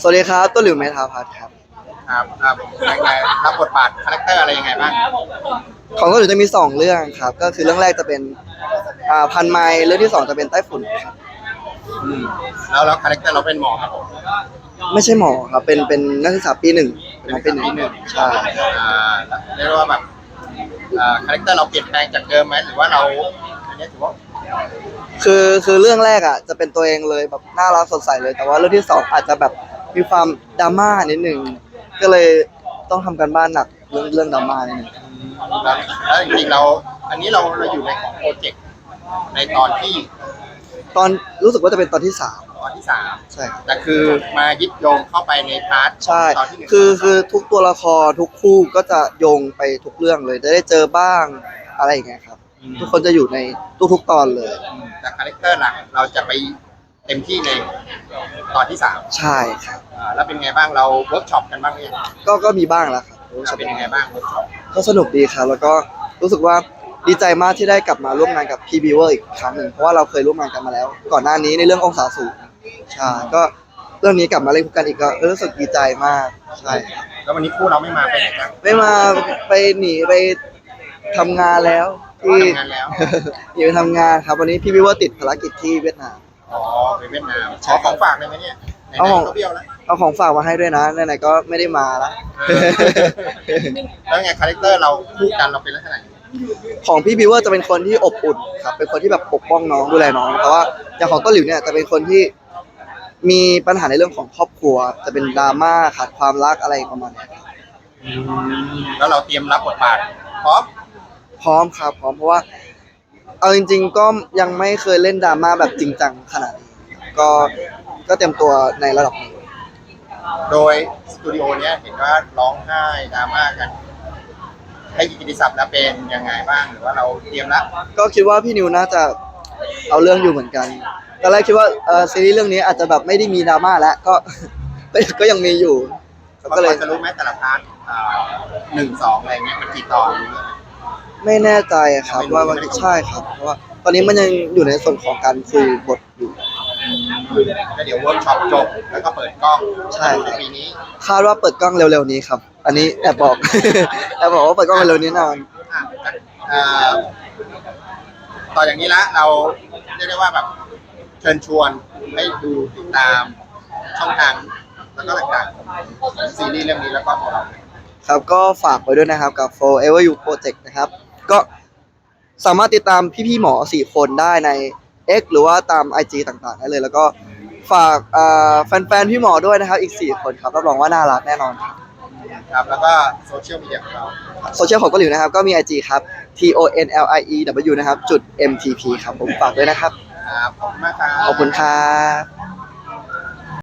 สวัสดีครับต้นหลิวเมธาพัฒน์ครับ ครับครับยังไงรับบทบาทคาแรคเตอร์อะไรยังไงบ้าง ของต้นหลิวจะมีสองเรื่องครับ ก็คือเรื่องแรกจะเป็นอ่าพันไม้เรื่องที่สองจะเป็นใต้ฝุ่นครับอืมแล้วแล้วคาแรคเตอร์เราเป็นหมอครับผมไม่ใช่หมอครับ เป็นเป็นนักศึกษาปีหนึ่งเป็นน้องปีหนึ่งปีหนึ่งใช่อ่าเรียกว่าแบบอ่าคาแรคเตอร์เราเปลี่ยนแปลงจากเดิมไหมหรือว่าเราอันนี้ถือว่าคือคือเรื่องแรกอะจะเป็นตัวเองเลยแบบน่ารักสดใสเลย แต่ว่าเรื่องที่สองอาจจะแบบ มีความดราม่านิดหนึ่งก็เลยต้องทำกันบ้านหนักเรื่องเรื่องดราม่านิดหนึ่งแล้วแล้วจริงๆเรา อันนี้เราเราอยู่ในของโปรเจกต์ในตอนที่ตอนรู้สึกว่าจะเป็นตอนที่สามตอนที่สามใช่ครับแต่คือมายึดโยงเข้าไปในพาร์ทใช่ตอนที่หนึ่งคือคือทุกตัวละครทุกคู่ก็จะโยงไปทุกเรื่องเลยจะได้เจอบ้างอะไรอย่างเงี้ยครับมทุกคนจะอยู่ในทุกๆตอนเลยอืมแต่คาแรคเตอร์หลักเราจะไป เต็มที่ในตอนที่สามใช่ครับ อ่าแล้วเป็นไงบ้างเราเวิร์กช็อปกันบ้างหรือยังก็ก็มีบ้างแล้วครับรู้สึกเป็นยังไงบ้างเวิร์กช็อปก็สนุกดีครับ แล้วก็รู้สึกว่าดีใจมากที่ได้กลับมาร่วมงานกับพีบีเวอร์อีกครั้งหนึ่งเพราะว่าเราเคยร่วมงานกันมาแล้ว ก่อนหน้านี้ในเรื่ององศาสูงใช่ก็เรื่องนี้กลับมาเล่นคู่กันอีกก็รู้สึกดีใจมากใช่ครับแล้ววันนี้คู่เราไม่มาไปไหนกัน ไม่มาไปหนีไปทำงานแล้วที่ทำงานแล้ว หนีไปทำงานครับวันนี้พี่วิเวอร์ติดภารกิจที่เวียดนาม อ๋อไปเวียดนามใช่ขอครับของฝากได้ไหมเนี่ยไหนเอาของๆก็เบี้ยวแล้วเอาของฝากมาให้ด้วยนะไหนๆก็ไม่ได้มาละ แล้วไงคาแรคเตอร์เราคู่กันเราเป็นลักษณะไหนของพี่บิวเวอร์จะเป็นคนที่อบอุ่นครับเป็นคนที่แบบปกป้องน้องดูแลน้องแต่ว่าอย่างของต้นหลิวเนี่ยจะเป็นคนที่มีปัญหาในเรื่องของครอบครัว จะเป็นดราม่าขาดความรักอะไรประมาณเนี้ยครับแล้วเราเตรียมรับบทบาทพร้อมพร้อมครับพร้อมเพราะว่า เอาจริง ๆ ก็ยังไม่เคยเล่นดราม่าแบบจริงจังขนาดนี้ก็ก็เตรียมตัวในระดับหนึ่งโดยสตูดิโอเนี้ยเห็นว่าร้องไห้ดราม่ากัน ให้กิติศัพท์แล้วเป็นยังไงบ้างหรือว่าเราเตรียมแล้วก็คิดว่าพี่นิวน่าจะเอาเรื่องอยู่เหมือนกันตอนแรกคิดว่าเออซีรีส์เรื่องนี้อาจจะแบบไม่ได้มีดราม่าแล้วก็ ก็ก็ยังมีอยู่เราก็เลยจะรู้ไหมแต่ละพาร์ทอ่าหนึ่งสองอะไรเงี้ยมันกี่ตอนรู้ไหม ไม่แน่ใจครับยังไม่รู้ว่ามันใช่ครับเพราะว่าตอนนี้มันยังอยู่ในส่วนของการคุยบทอยู่แล้วเดี๋ยวเวิร์กช็อปจบแล้วก็เปิดกล้องใช่ในปีนี้คาดว่าเปิดกล้องเร็วๆนี้ครับ อันนี้แอบบอก แอบบอกว่าเปิดกล้องเร็วๆนี้แน่นอน อะอ่าต่ออย่างนี้ละเราเรียกได้ว่าแบบเชิญชวนให้ดูติดตามช่องทางแล้วก็ต่างๆของซีรีส์เรื่องนี้แล้วก็ของเรา ครับก็ฝากไว้ด้วยนะครับกับ Forever You Project นะครับ ก็สามารถติดตามพี่ๆหมอ4คนได้ใน X หรือว่าตาม IG ต่างๆได้เลย แล้วก็ฝากอ่าแฟนๆพี่หมอด้วยนะครับ อีก 4 คนครับรับรองว่าน่ารักแน่นอนครับครับแล้วก็โซเชียลมีเดียของเราโซเชียลของเกาหลีนะครับ ก็มี IG ครับ T O N L I E W นะครับจุด M T P ครับผมฝากด้วยนะครับ ครับขอบคุณมากครับ ขอบคุณครับ